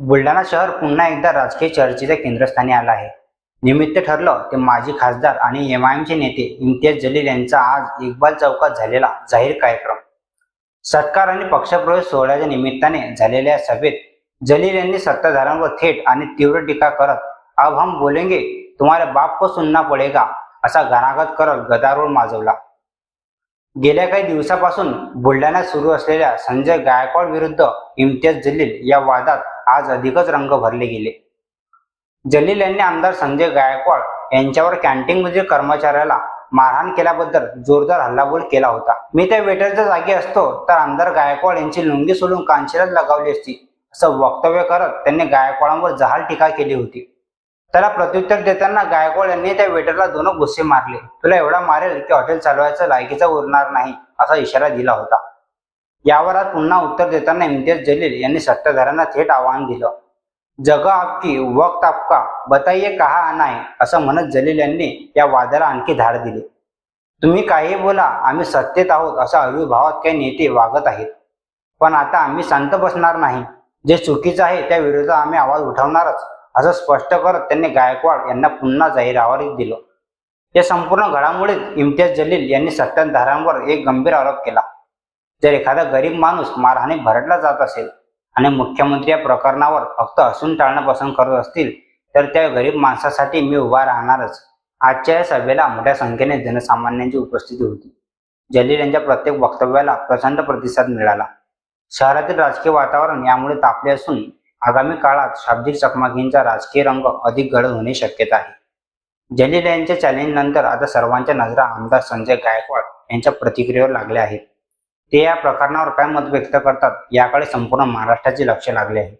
बुलढाणा शहर पुन्हा एकदा राजकीय चर्चेच्या केंद्रस्थानी आलं आहे. निमित्त ठरलं ते माजी खासदार आणि एम आय एमचे नेते इम्तियाज जलील यांचा आज इक्बाल चौकात झालेला जाहीर कार्यक्रम. सत्कार आणि पक्षप्रवेश सोहळ्याच्या निमित्ताने झालेल्या या सभेत जलील यांनी सत्ताधाऱ्यांवर थेट आणि तीव्र टीका करत अब हम बोलेंगे तुम्हाला बाप को सुनना पडेगा असा घणाघात करत गदारोळ माजवला. गेल्या काही दिवसापासून बुलढाण्यात सुरू असलेल्या संजय गायकवाड विरुद्ध इम्तियाज जलील या वादात आज अधिकच रंग भरले गेले. जलील यांनी आमदार संजय गायकवाड यांच्यावर कॅन्टीनमधील म्हणजे कर्मचाऱ्याला मारहाण केल्याबद्दल जोरदार हल्लाबोल केला होता. मी त्या वेटरच्या जागी असतो तर आमदार गायकवाड यांची लुंगी सोडून कांशीलाच लगावली असती असं वक्तव्य करत त्यांनी गायकवाडांवर जहाल टीका केली होती. त्याला प्रत्युत्तर देताना गायकवाड यांनी त्या वेटरला दोन गुस्से मारले. तुला एवढा मारेल की हॉटेल चालवायचं लायकीचा उरणार नाही असा इशारा दिला होता. यावर आज पुन्हा उत्तर देताना इम्तियाज जलील यांनी सत्ताधाऱ्यांना थेट आवाहन दिलं. जग आपकी वक्त आपका बताइये कहा आना है? असं म्हणत जलील यांनी या वादाला आणखी धार दिली. तुम्ही काही बोला आम्ही सत्तेत आहोत असा अविर्भावात काही नेते वागत आहेत. पण आता आम्ही शांत बसणार नाही. जे चुकीचं आहे त्या विरोधात आम्ही आवाज उठवणारच असं स्पष्ट करत त्यांनी गायकवाड यांना पुन्हा जाहीर आवाज दिलं. या संपूर्ण घडामोडीत इम्तियाज जलील यांनी सत्ताधाऱ्यांवर एक गंभीर आरोप केला. जर एखादा गरीब माणूस मारहाणी भरडला जात असेल आणि मुख्यमंत्री या प्रकरणावर फक्त हसून टाळणं पसंत करत असतील तर त्या गरीब माणसासाठी मी उभा राहणारच. आजच्या या सभेला मोठ्या संख्येने जनसामान्यांची उपस्थिती होती. जलील यांच्या प्रत्येक वक्तव्याला प्रचंड प्रतिसाद मिळाला. शहरातील राजकीय वातावरण यामुळे तापले असून आगामी काळात शाब्दिक चकमकींचा राजकीय रंग अधिक गडद होणे शक्यता आहे. जलील यांच्या चॅलेंज नंतर आता सर्वांच्या नजरा आमदार संजय गायकवाड यांच्या प्रतिक्रियेवर लागल्या आहेत. ते या प्रकरणावर काय मत व्यक्त करतात याकडे संपूर्ण महाराष्ट्राचे लक्ष लागले आहे.